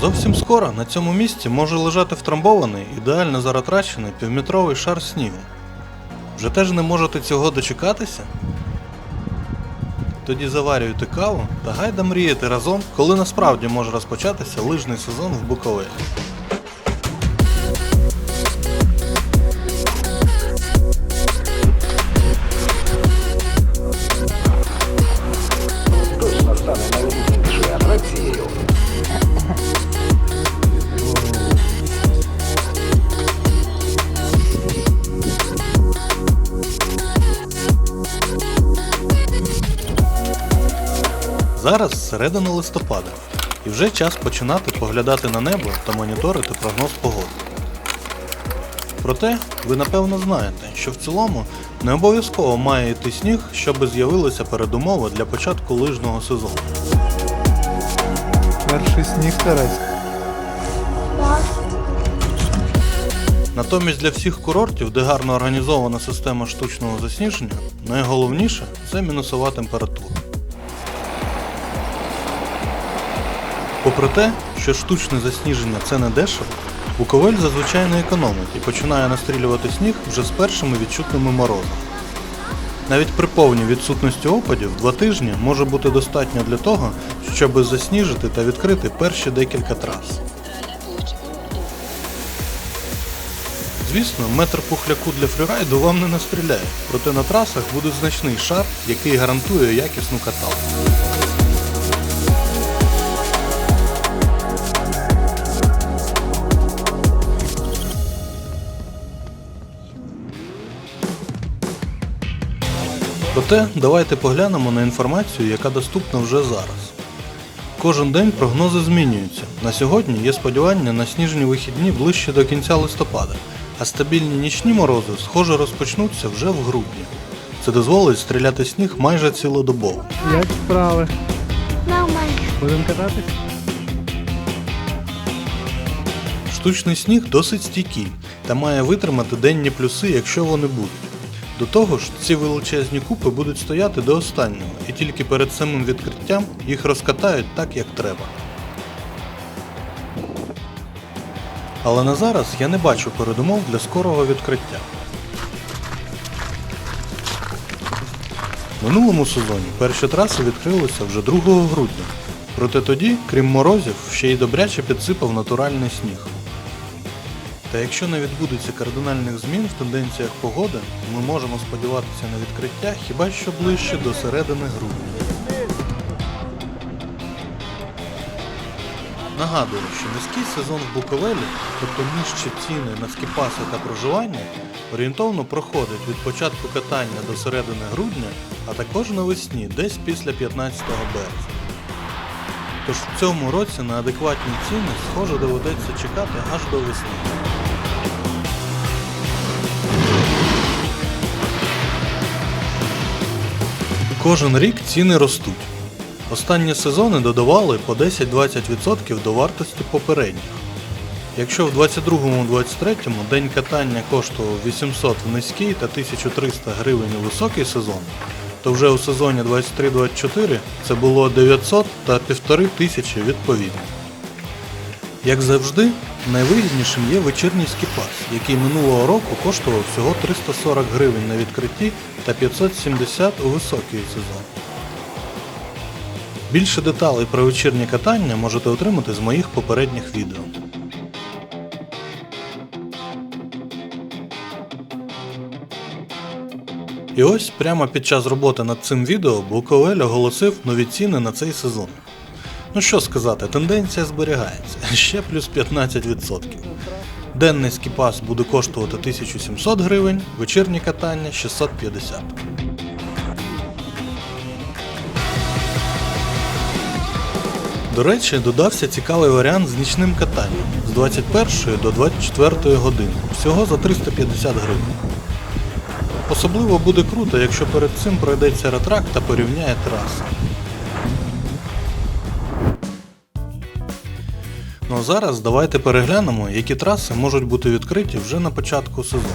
Зовсім скоро на цьому місці може лежати втрамбований, ідеально заратрачений півметровий шар снігу. Вже теж не можете цього дочекатися? Тоді заварюйте каву та гайда мріяти разом, коли насправді може розпочатися лижний сезон в Буковелі. Зараз середина листопада, і вже час починати поглядати на небо та моніторити прогноз погоди. Проте, ви напевно знаєте, що в цілому не обов'язково має йти сніг, щоби з'явилися передумови для початку лижного сезону. Перший сніг Тарас. Натомість для всіх курортів, де гарно організована система штучного засніження, найголовніше це мінусова температура. Попри те, що штучне засніження це не дешево, Буковель зазвичай не економить і починає настрілювати сніг вже з першими відчутними морозами. Навіть при повній відсутності опадів два тижні може бути достатньо для того, щоб засніжити та відкрити перші декілька трас. Звісно, метр пухляку для фрірайду вам не настріляє, проте на трасах буде значний шар, який гарантує якісну каталку. Проте давайте поглянемо на інформацію, яка доступна вже зараз. Кожен день прогнози змінюються. На сьогодні є сподівання на сніжні вихідні ближче до кінця листопада, а стабільні нічні морози, схоже, розпочнуться вже в грудні. Це дозволить стріляти сніг майже цілодобово. Як справи? Нормально. Будемо кататись? Штучний сніг досить стійкий та має витримати денні плюси, якщо вони будуть. До того ж, ці величезні купи будуть стояти до останнього, і тільки перед самим відкриттям їх розкатають так, як треба. Але на зараз я не бачу передумов для скорого відкриття. Минулому сезоні перші траси відкрилися вже 2 грудня. Проте тоді, крім морозів, ще й добряче підсипав натуральний сніг. Та якщо не відбудеться кардинальних змін в тенденціях погоди, ми можемо сподіватися на відкриття хіба що ближче до середини грудня. Нагадую, що низький сезон в Буковелі, тобто нижчі ціни на скіпаси та проживання, орієнтовно проходить від початку катання до середини грудня, а також навесні, десь після 15 березня. Тож в цьому році на адекватні ціни, схоже, доведеться чекати аж до весни. Кожен рік ціни ростуть. Останні сезони додавали по 10-20% до вартості попередніх. Якщо в 22-23 день катання коштував 800 в низький та 1300 гривень у високий сезон, то вже у сезоні 23-24 це було 900 та 1500 відповідно. Як завжди, найвигіднішим є вечірній скіпас, який минулого року коштував всього 340 гривень на відкритті та 570 у високий сезон. Більше деталей про вечірнє катання можете отримати з моїх попередніх відео. І ось прямо під час роботи над цим відео Буковель оголосив нові ціни на цей сезон. Ну що сказати, тенденція зберігається, ще плюс 15%. Денний скіпас буде коштувати 1700 гривень, вечірнє катання 650. До речі, додався цікавий варіант з нічним катанням з 21 до 24 години, всього за 350 гривень. Особливо буде круто, якщо перед цим пройдеться ретрак та порівняє траси. Ну а зараз давайте переглянемо, які траси можуть бути відкриті вже на початку сезону.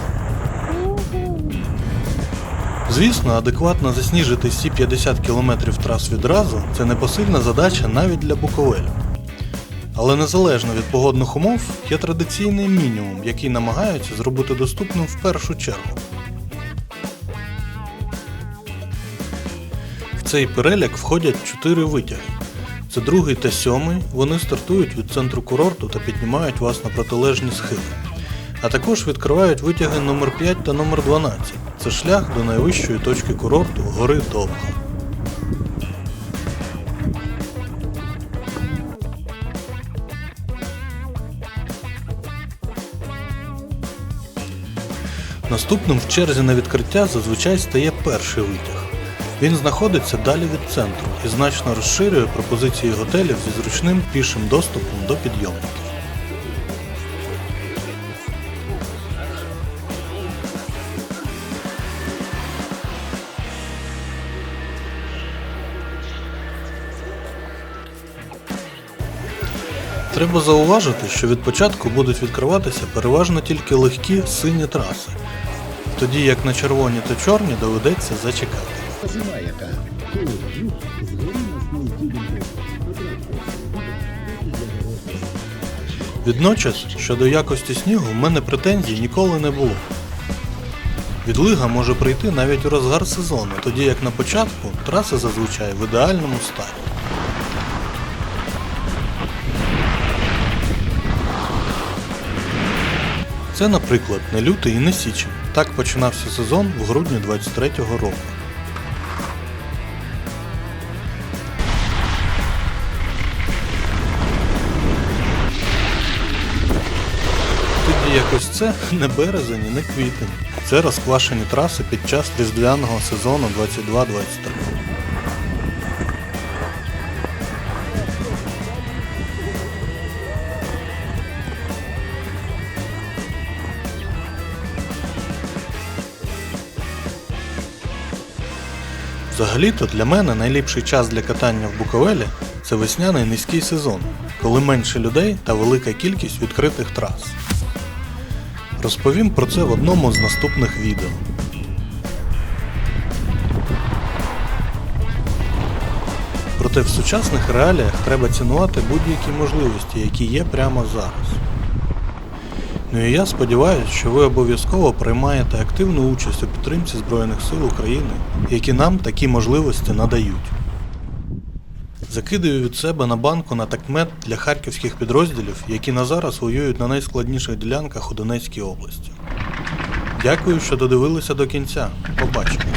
Звісно, адекватно засніжити всі 50 км трас відразу це непосильна задача навіть для Буковелю. Але незалежно від погодних умов є традиційний мінімум, який намагаються зробити доступним в першу чергу. В цей перелік входять чотири витяги. Це другий та сьомий, вони стартують від центру курорту та піднімають вас на протилежні схили. А також відкривають витяги номер 5 та номер 12. Це шлях до найвищої точки курорту гори Довга. Наступним в черзі на відкриття зазвичай стає перший витяг. Він знаходиться далі від центру і значно розширює пропозиції готелів зі зручним пішим доступом до підйомників. Треба зауважити, що від початку будуть відкриватися переважно тільки легкі сині траси, тоді як на червоні та чорні доведеться зачекати. Зима яка. Відночас, щодо якості снігу, в мене претензій ніколи не було. Відлига може прийти навіть у розгар сезону, тоді як на початку траса зазвичай в ідеальному стані. Це, наприклад, не лютий і не січень. Так починався сезон в грудні 23-го року. Якось це не березень і не квітень. Це розквашені траси під час різдвяного сезону 22-23. Взагалі-то для мене найліпший час для катання в Буковелі це весняний низький сезон, коли менше людей та велика кількість відкритих трас. Розповім про це в одному з наступних відео. Проте в сучасних реаліях треба цінувати будь-які можливості, які є прямо зараз. Ну і я сподіваюся, що ви обов'язково приймаєте активну участь у підтримці Збройних сил України, які нам такі можливості надають. Закидаю від себе на банку на такмет для харківських підрозділів, які на зараз воюють на найскладніших ділянках у Донецькій області. Дякую, що додивилися до кінця. Побачимо.